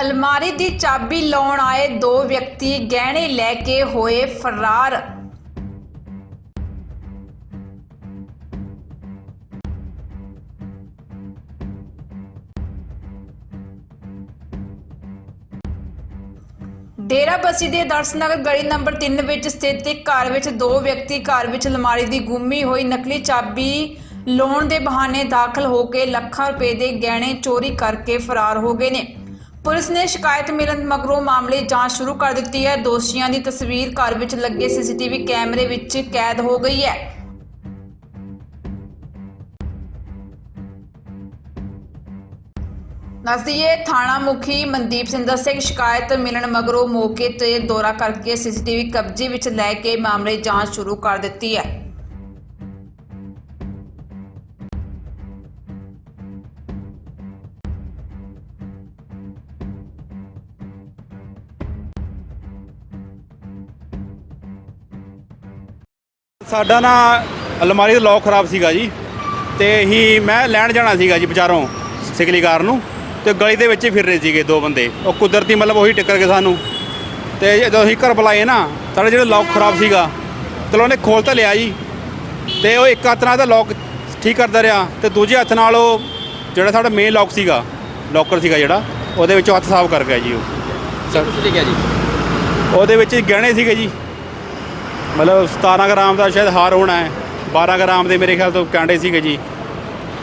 ਅਲਮਾਰੀ ਦੀ ਚਾਬੀ ਲਾਉਣ ਆਏ ਦੋ ਵਿਅਕਤੀ ਗਹਿਣੇ ਲੈ ਕੇ ਹੋਏ ਫਰਾਰ। ਡੇਰਾ ਬਸੀ ਦੇ ਦਰਸ਼ਨਗਰ ਗਲੀ ਨੰਬਰ 3 ਵਿੱਚ ਸਥਿਤ ਇੱਕ ਘਰ ਵਿੱਚ ਦੋ ਵਿਅਕਤੀ ਘਰ ਵਿੱਚ ਅਲਮਾਰੀ ਦੀ ਗੁੰਮੀ ਹੋਈ ਨਕਲੀ ਚਾਬੀ ਲਾਉਣ ਦੇ ਬਹਾਨੇ ਦਾਖਲ ਹੋ ਕੇ ਲੱਖਾਂ ਰੁਪਏ ਦੇ ਗਹਿਣੇ ਚੋਰੀ ਕਰਕੇ ਫਰਾਰ ਹੋ ਗਏ ਨੇ। ਪੁਲਿਸ ਨੇ ਸ਼ਿਕਾਇਤ ਮਿਲਣ ਮਗਰੋਂ ਮਾਮਲੇ ਜਾਂਚ ਸ਼ੁਰੂ ਕਰ ਦਿੱਤੀ ਹੈ। ਦੋਸ਼ੀਆਂ ਦੀ ਤਸਵੀਰ ਘਰ ਵਿੱਚ ਲੱਗੇ ਸੀਸੀਟੀਵੀ ਕੈਮਰੇ ਵਿੱਚ ਕੈਦ ਹੋ ਗਈ ਹੈ। ਦੱਸਦੀਏ ਥਾਣਾ ਮੁਖੀ ਮਨਦੀਪ ਸਿੰਘ ਸ਼ਿਕਾਇਤ ਮਿਲਣ ਮਗਰੋਂ ਮੌਕੇ ਤੇ ਦੌਰਾ ਕਰਕੇ ਸੀਸੀਟੀਵੀ ਕਬਜ਼ੇ ਵਿੱਚ ਲੈ ਕੇ ਮਾਮਲੇ ਜਾਂਚ ਸ਼ੁਰੂ ਕਰ ਦਿੱਤੀ ਹੈ। ਸਾਡਾ ਨਾ ਅਲਮਾਰੀ ਦਾ ਲੌਕ ਖਰਾਬ ਸੀਗਾ ਜੀ ਤੇ ਹੀ ਮੈਂ ਲੈਣ ਜਾਣਾ ਸੀਗਾ ਜੀ ਬਾਜ਼ਾਰੋਂ ਸਿਕਲੀ ਕਾਰ ਨੂੰ ਤੇ ਗਲੀ ਦੇ ਵਿੱਚ ਹੀ ਫਿਰ ਰਹੇ ਸੀਗੇ ਦੋ ਬੰਦੇ। ਉਹ ਕੁਦਰਤੀ ਮਤਲਬ ਉਹੀ ਟੱਕਰ ਗਏ ਸਾਨੂੰ। ਤੇ ਜਦੋਂ ਅਸੀਂ ਘਰ ਬੁਲਾਏ ਨਾ ਸਾਡਾ ਜਿਹੜਾ ਲੌਕ ਖਰਾਬ ਸੀਗਾ ਚਲੋ ਉਹਨੇ ਖੋਲ ਤਾਂ ਲਿਆ ਜੀ। ਤੇ ਉਹ ਇੱਕ ਹੱਥ ਨਾਲ ਤਾਂ ਲੌਕ ਠੀਕ ਕਰਦਾ ਰਿਹਾ ਤੇ ਦੂਜੇ ਹੱਥ ਨਾਲ ਉਹ ਜਿਹੜਾ ਸਾਡਾ ਮੇਨ ਲੌਕ ਸੀਗਾ ਲੌਕਰ ਸੀਗਾ ਜਿਹੜਾ ਉਹਦੇ ਵਿੱਚੋਂ ਹੱਥ ਸਾਫ਼ ਕਰ ਗਿਆ ਜੀ ਉਹ। ਸਰ ਕੁਝ ਲਿਖਿਆ ਜੀ? ਉਹਦੇ ਵਿੱਚ ਗਹਿਣੇ ਸੀਗੇ ਜੀ। ਮਤਲਬ 17 ਗ੍ਰਾਮ ਦਾ ਸ਼ਾਇਦ ਹਾਰ ਹੋਣਾ ਹੈ 12 ਗ੍ਰਾਮ ਦੇ ਮੇਰੇ ਖਿਆਲ ਤੋਂ ਕਾਂਡੇ ਸੀਗੇ ਜੀ।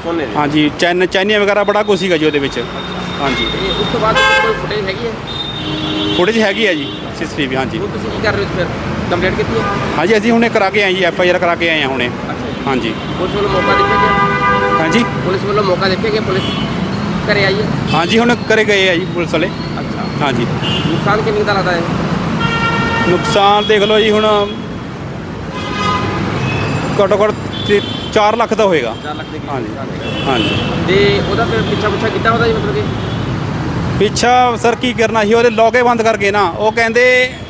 ਸੋਨੇ ਦੇ। ਹਾਂਜੀ ਚੈਨ ਚੈਨੀਆਂ ਵਗੈਰਾ ਬੜਾ ਕੁਛ ਸੀਗਾ ਜੀ ਉਹਦੇ ਵਿੱਚ। ਹਾਂਜੀ। ਤੇ ਉਸ ਤੋਂ ਬਾਅਦ ਕੋਈ ਫੁਟੇਜ ਹੈਗੀ ਹੈ? ਫੁਟੇਜ ਹੈਗੀ ਹੈ ਜੀ ਸੀਸੀਟੀਵੀ ਹਾਂਜੀ। ਹੁਣ ਤੁਸੀਂ ਕੀ ਕਰ ਰਹੇ ਹੋ ਫਿਰ? ਕੰਪਲੀਟ ਕੀਤੀ ਹੈ? ਹਾਂਜੀ ਅਸੀਂ ਹੁਣੇ ਕਰਾ ਕੇ ਆਏ ਜੀ ਐਫ ਆਈ ਆਰ ਕਰਾ ਕੇ ਆਏ ਹਾਂ ਹੁਣੇ। ਹਾਂਜੀ। ਪੁਲਿਸ ਵੱਲੋਂ ਮੌਕਾ ਦੇਖਿਆ ਗਿਆ? ਹਾਂਜੀ। ਪੁਲਿਸ ਵੱਲੋਂ ਮੌਕਾ ਦੇਖਿਆ ਗਿਆ ਪੁਲਿਸ ਘਰੇ ਆਈ ਹੈ? ਹਾਂਜੀ ਹੁਣ ਕਰੇ ਗਏ ਆ ਜੀ ਪੁਲਿਸ ਵਾਲੇ। ਅੱਛਾ। ਹਾਂਜੀ। ਨੁਕਸਾਨ ਕਿੰਨੀ ਦਾ ਲੱਗਦਾ ਹੈ? ਨੁਕਸਾਨ ਦੇਖ ਲਓ ਜੀ ਹੁਣ ਘੱਟੋ ਘੱਟ 4 ਲੱਖ ਦਾ ਹੋਏਗਾ। 4 ਲੱਖ ਦੇ ਹਾਂਜੀ। ਹਾਂਜੀ। ਤੇ ਉਹਦਾ ਫਿਰ ਪਿੱਛਾ ਪੁੱਛਾ ਕੀਤਾ ਉਹਦਾ ਜੀ ਮਤਲਬ ਕਿ? ਪਿੱਛਾ ਸਰ ਕੀ ਕਰਨਾ ਸੀ ਉਹਦੇ ਲੋਕੇ ਬੰਦ ਕਰਕੇ ਨਾ ਉਹ ਕਹਿੰਦੇ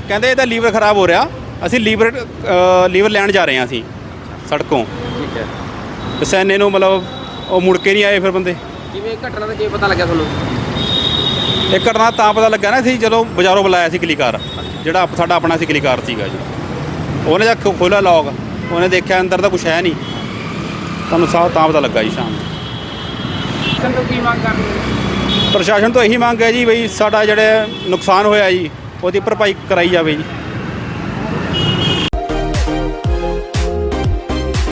ਕਹਿੰਦੇ ਇਹਦਾ ਲੀਵਰ ਖਰਾਬ ਹੋ ਰਿਹਾ ਅਸੀਂ ਲੀਵਰ ਲੀਵਰ ਲੈਣ ਜਾ ਰਹੇ ਹਾਂ ਅਸੀਂ ਸੜਕੋਂ। ਠੀਕ ਹੈ। ਤੇ ਸੈਨੇ ਨੂੰ ਮਤਲਬ ਉਹ ਮੁੜ ਕੇ ਨਹੀਂ ਆਏ ਫਿਰ ਬੰਦੇ। ਕਿਵੇਂ ਘਟਨਾ ਦਾ ਕਿਵੇਂ ਪਤਾ ਲੱਗਿਆ ਤੁਹਾਨੂੰ? ਇਹ ਘਟਨਾ ਤਾਂ ਪਤਾ ਲੱਗਾ ਨਾ ਸੀ ਜਦੋਂ ਬਾਜ਼ਾਰੋਂ ਬੁਲਾਇਆ ਸੀ ਕਲੀਕਾਰ ਜਿਹੜਾ ਸਾਡਾ ਆਪਣਾ ਸੀ ਕਲੀਕਾਰ ਸੀਗਾ ਜੀ। ਉਹਨੇ ਜਦ ਖੋਲ੍ਹਿਆ ਲੌਕ ਉਹਨੇ ਦੇਖਿਆ ਅੰਦਰ ਤਾਂ ਕੁਝ ਹੈ ਨਹੀਂ। ਤੁਹਾਨੂੰ ਸਾਹ ਤਾਂ ਪਤਾ ਲੱਗਾ ਜੀ ਸ਼ਾਮ ਨੂੰ। ਸੰਤੋ ਕੀ ਮੰਗ ਕਰ ਰਹੇ ਪ੍ਰਸ਼ਾਸਨ ਤੋਂ ਇਹੀ ਮੰਗ ਹੈ ਜੀ ਬਈ ਸਾਡਾ ਜਿਹੜੇ ਨੁਕਸਾਨ ਹੋਇਆ ਜੀ ਉਹਦੀ ਭਰਪਾਈ ਕਰਾਈ ਜਾਵੇ ਜੀ।